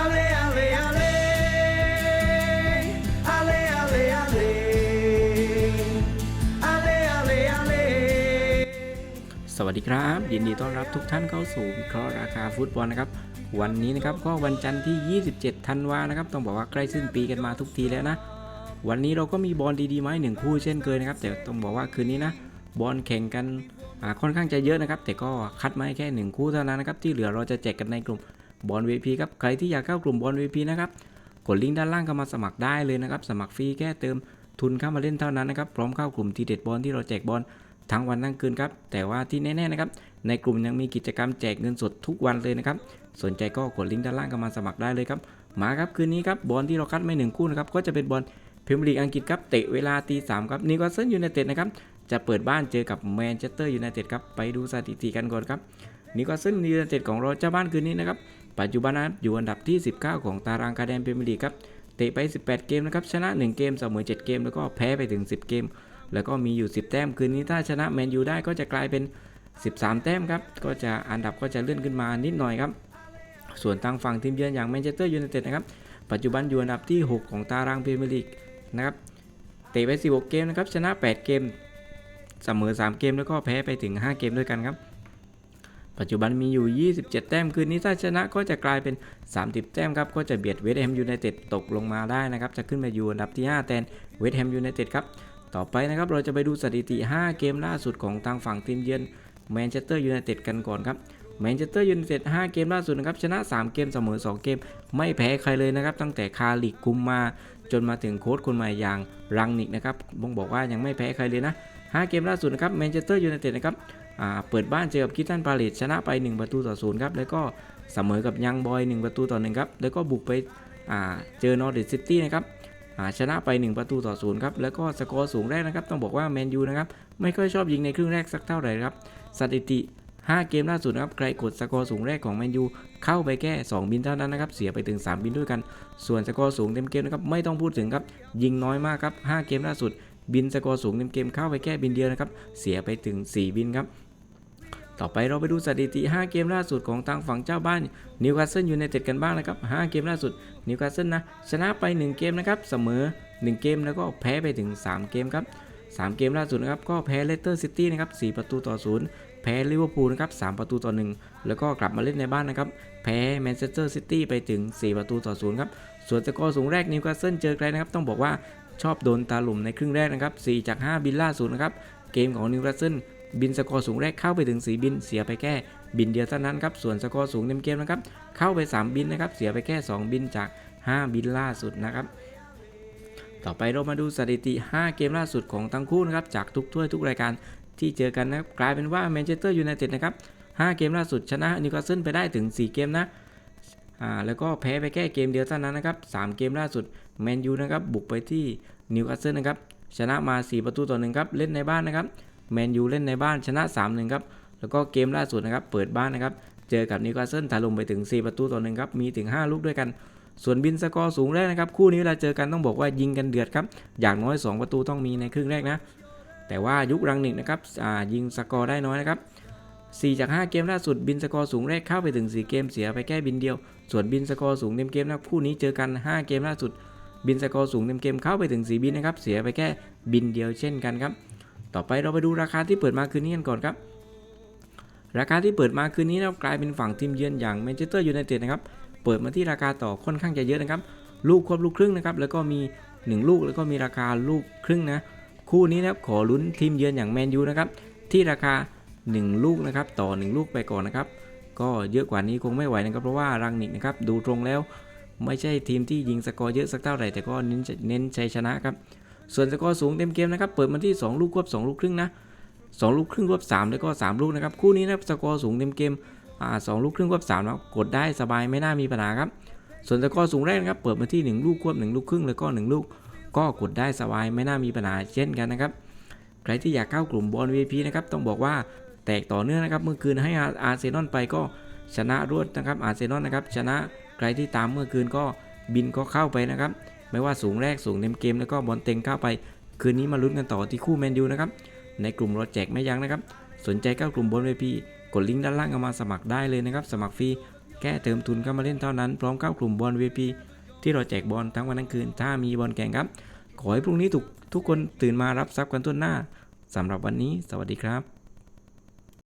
Ale, ale, ale. Ale, ale, ale. Ale, ale, ale. สวัสดีครับ ยินดีต้อนรับทุกท่านเข้าสู่วิเคราะห์ราคาฟุตบอลนะครับ วันนี้นะครับก็วันจันทร์ที่ 27 ธันวานะครับ ต้องบอกว่าใกล้สิ้นปีกันมาทุกทีแล้วนะ วันนี้เราก็มีบอลดีๆมาให้หนึ่งคู่เช่นเคยนะครับ แต่ต้องบอกว่าคืนนี้นะบอลแข่งกันค่อนข้างจะเยอะนะครับ แต่ก็คัดมาแค่หนึ่งคู่เท่านั้นนะครับ ที่เหลือเราจะแจกกันในกลุ่ม บอล VP ครับ ใครที่อยากเข้ากลุ่มบอล VP นะครับ กดลิงก์ด้านล่างเข้ามาสมัครได้เลยนะครับ สมัครฟรีแค่เติมทุนเข้ามาเล่นเท่านั้นนะครับ พร้อมเข้ากลุ่มทีเด็ดบอลที่เราแจกบอลทั้งวันทั้งคืนครับ แต่ว่าที่แน่ๆนะครับ ในกลุ่มยังมีกิจกรรมแจกเงินสดทุกวันเลยนะครับ สนใจก็กดลิงก์ด้านล่างเข้ามาสมัครได้เลยครับ มาครับคืนนี้ครับบอลที่เราคัดไม่หนึ่งคู่นะครับ ก็จะเป็นบอลพรีเมียร์ลีกอังกฤษครับ เตะเวลาตีสามครับนิวคาสเซิลยูไนเต็ดนะครับ จะเปิดบ้านเจอกับแมนเชสเตอร์ยูไนเต็ดครับ ไปดูสถิติกันก่อนครับนิวคาสเซิลยูไนเต็ดของเราเจ้าบ้านคืนนี้นะครับ ปัจจุบันนะครับอยู่อันดับที่ 19 ของตารางคะแนนพรีเมียร์ลีกครับเตะไป 18 เกมนะครับชนะ 1 เกมเสมอ 7 เกม แล้วก็แพ้ไปถึง 10 เกม แล้วก็มีอยู่ 10 แต้มคืนนี้ถ้าชนะแมนยูได้ก็จะกลายเป็น 13 แต้มครับก็จะอันดับก็จะเลื่อนขึ้นมานิดหน่อยครับส่วนทางฝั่งทีมเยือนอย่างแมนเชสเตอร์ยูไนเต็ดนะครับปัจจุบันอยู่อันดับที่ 6 ของตารางพรีเมียร์ลีกนะครับเตะไป 16 เกมนะครับชนะ 8 เกมเสมอ 3 เกมแล้วก็แพ้ไปถึง 5 เกมด้วยกันครับ ปัจจุบันมีอยู่ 27 แต้ม คืนนี้ถ้าชนะก็จะกลายเป็น 30 แต้มครับ ก็จะเบียดเวสต์แฮมยูไนเต็ดตกลงมาได้นะครับ จะขึ้นมาอยู่อันดับที่ 5 แทนเวสต์แฮมยูไนเต็ดครับ ต่อไปนะครับ เราจะไปดูสถิติ 5 เกมล่าสุดของทางฝั่งทีมเยือนแมนเชสเตอร์ยูไนเต็ดกันก่อนครับ แมนเชสเตอร์ยูไนเต็ด 5 เกมล่าสุดนะครับ ชนะ 3 เกมเสมอ 2 เกม ไม่แพ้ใครเลยนะครับ ตั้งแต่คาลิกคุมมา จนมาถึงโค้ชคนใหม่อย่างรังนิกนะครับบ่งบอกว่ายังไม่แพ้ใครเลยนะ 5 เกมล่าสุดนะครับ แมนเชสเตอร์ยูไนเต็ดนะครับ เปิดบ้านเจอกับคิตันพาเลตชนะไป 1 ประตูต่อศูนย์ครับ แล้วก็เสมอกับยังบอย 1 ประตูต่อ1ครับ แล้วก็บุกไปเจอนอร์ดิซิตี้นะครับชนะไป 1 ประตูต่อศูนย์ครับ แล้วก็สกอร์สูงแรกนะครับ ต้องบอกว่าแมนยูนะครับ ไม่ค่อยชอบยิงในครึ่งแรกสักเท่าไหร่ครับ สถิติ 5 เกมล่าสุดนะครับใครกดสกอร์สูงแรกของแมนยูเข้าไปแค่ 2 บินเท่านั้นนะครับ เสียไปถึง 3 บินด้วยกัน ส่วนสกอร์สูงเต็มเกมนะครับไม่ต้องพูดถึงครับยิงน้อยมากครับ 5 เกมล่าสุด บินสกอร์สูงเต็มเกมเข้าไปแค่บินเดียวนะครับเสียไปถึง 4 บินครับ ต่อไปเราไปดูสถิติ 5 เกมล่าสุดของทางฝั่งเจ้าบ้านนิวคาสเซิลยูไนเต็ดกันบ้างนะครับ 5 เกมล่าสุดนิวคาสเซิลนะชนะไป 1 เกมนะครับ เสมอ 1 เกมแล้วก็แพ้ไปถึง 3 เกมครับ 3 เกมล่าสุดนะครับก็แพ้เลสเตอร์ซิตี้นะครับ 4 ประตูต่อ 0 แพ้ลิเวอร์พูลนะครับ 3 ประตูต่อ 1 แล้วก็กลับมาเล่นในบ้านนะครับ แพ้แมนเชสเตอร์ซิตี้ไปถึง 4 ประตูต่อ 0 ครับ ส่วนสกอร์สูงแรกนิวคาสเซิลเจอใครนะครับต้องบอกว่าชอบโดนตาหลุมในครึ่งแรกนะครับ 4 จาก 5 บินล่าสุดนะครับ เกมของนิวคาสเซิล บินสกอร์สูงแรกเข้าไปถึง 4 บินเสียไปแค่บินเดียวเท่านั้นครับส่วนสกอร์สูงเต็มเกมนะครับเข้าไป 3 บินนะครับเสียไปแค่ 2 บินจาก 5 บินล่าสุดนะครับต่อไปเรามาดูสถิติ 5 เกมล่าสุดของทั้งคู่นะครับจากทุกถ้วยทุกรายการที่เจอกันนะครับกลายเป็นว่าแมนเชสเตอร์ยูไนเต็ดนะครับ5เกมล่าสุดชนะนิวคาสเซิลไปได้ถึง 4 เกมนะอ่าแล้วก็แพ้ไปแค่เกมเดียวเท่านั้นนะครับ3เกมล่าสุดแมนยูนะครับบุกไปที่นิวคาสเซิลนะครับชนะมา 4 ประตูต่อหนึ่งครับเล่นในบ้านนะครับ แมนยูเล่นในบ้านชนะ3-1ครับแล้วก็เกมล่าสุดนะครับเปิดบ้านนะครับเจอกับนิวคาสเซิลถล่มไปถึง 4 ประตูต่อหนึ่งครับมีถึง 5 ลูกด้วยกัน ส่วนบินสกอร์สูงแรกนะครับคู่นี้เวลาเจอกันต้องบอกว่ายิงกันเดือดครับอย่างน้อย 2 ประตูต้องมีในครึ่งแรกนะแต่ว่ายุครังหนิกนะครับยิงสกอร์ได้น้อยนะครับ4จาก 5 เกมล่าสุดบินสกอร์สูงแรกเข้าไปถึง 4 เกมเสียไปแค่บินเดียว ส่วนบินสกอร์สูงเต็มเกมนะคู่นี้เจอกัน 5 เกมล่าสุด บินสกอร์สูงเต็มเกมเข้าไปถึง 4 บินนะครับเสียไปแค่บินเดียวเช่นกันครับ ต่อไปเราไปดูราคาที่เปิดมาคืนนี้กันก่อนครับ ราคาที่เปิดมาคืนนี้นะครับกลายเป็นฝั่งทีมเยือนอย่างแมนเชสเตอร์ยูไนเต็ดนะครับ เปิดมาที่ราคาต่อค่อนข้างจะเยอะนะครับ ลูกควบลูกครึ่งนะครับ แล้วก็มี 1 ลูกแล้วก็มีราคาลูกครึ่งนะ คู่นี้นะครับขอลุ้นทีมเยือนอย่างแมนยูนะครับ ที่ราคา 1 ลูกนะครับต่อ 1 ลูกไปก่อนนะครับ ก็เยอะกว่านี้คงไม่ไหวนะครับเพราะว่ารังนิกนะครับดูตรงแล้ว ไม่ใช่ทีมที่ยิงสกอร์เยอะสักเท่าไหร่แต่ก็เน้นเน้นชัยชนะครับ ส่วนสกอร์สูงเต็มเกมนะครับ เปิดมาที่ 2 ลูกควบ 2 ลูกครึ่งนะ2ลูกครึ่งควบ 3 แล้วก็ 3 ลูกนะครับ คู่นี้นะสกอร์สูงเต็มเกมอ่าสองลูกครึ่งควบ3แล้วกดได้สบายไม่น่ามีปัญหาครับ ส่วนสกอร์สูงแรกนะครับ เปิดมาที่ 1 ลูกควบ 1 ลูกครึ่งแล้วก็ 1 ลูก ก็กดได้สบายไม่น่ามีปัญหาเช่นกันนะครับ ใครที่อยากเข้ากลุ่มบอล VIP นะครับ ต้องบอกว่าแตกต่อเนื่องนะครับ เมื่อคืนให้อาร์เซนอลไปก็ชนะรวดนะครับ อาร์เซนอลนะครับ ชนะใครที่ตามเมื่อคืนก็บินก็เข้าไปนะครับ ไม่ว่าสูงแรกสูงเต็มเกมแล้วก็บอลเต็งเข้าไป คืนนี้มาลุ้นกันต่อที่คู่แมนยูนะครับ ในกลุ่มราแจกไม่ยั้งนะครับ สนใจเข้ากลุ่มบอล VIP กดลิงก์ด้านล่างเอามาสมัครได้เลยนะครับ สมัครฟรี แค่เติมทุนเข้ามาเล่นเท่านั้น พร้อมเข้ากลุ่มบอล VIP ที่เราแจกบอลทั้งวันทั้งคืน ถ้ามีบอลแข่งครับ ขอให้พรุ่งนี้ทุกทุกคนตื่นมารับทรัพย์กันทั่วหน้าสำหรับวันนี้ สวัสดีครับ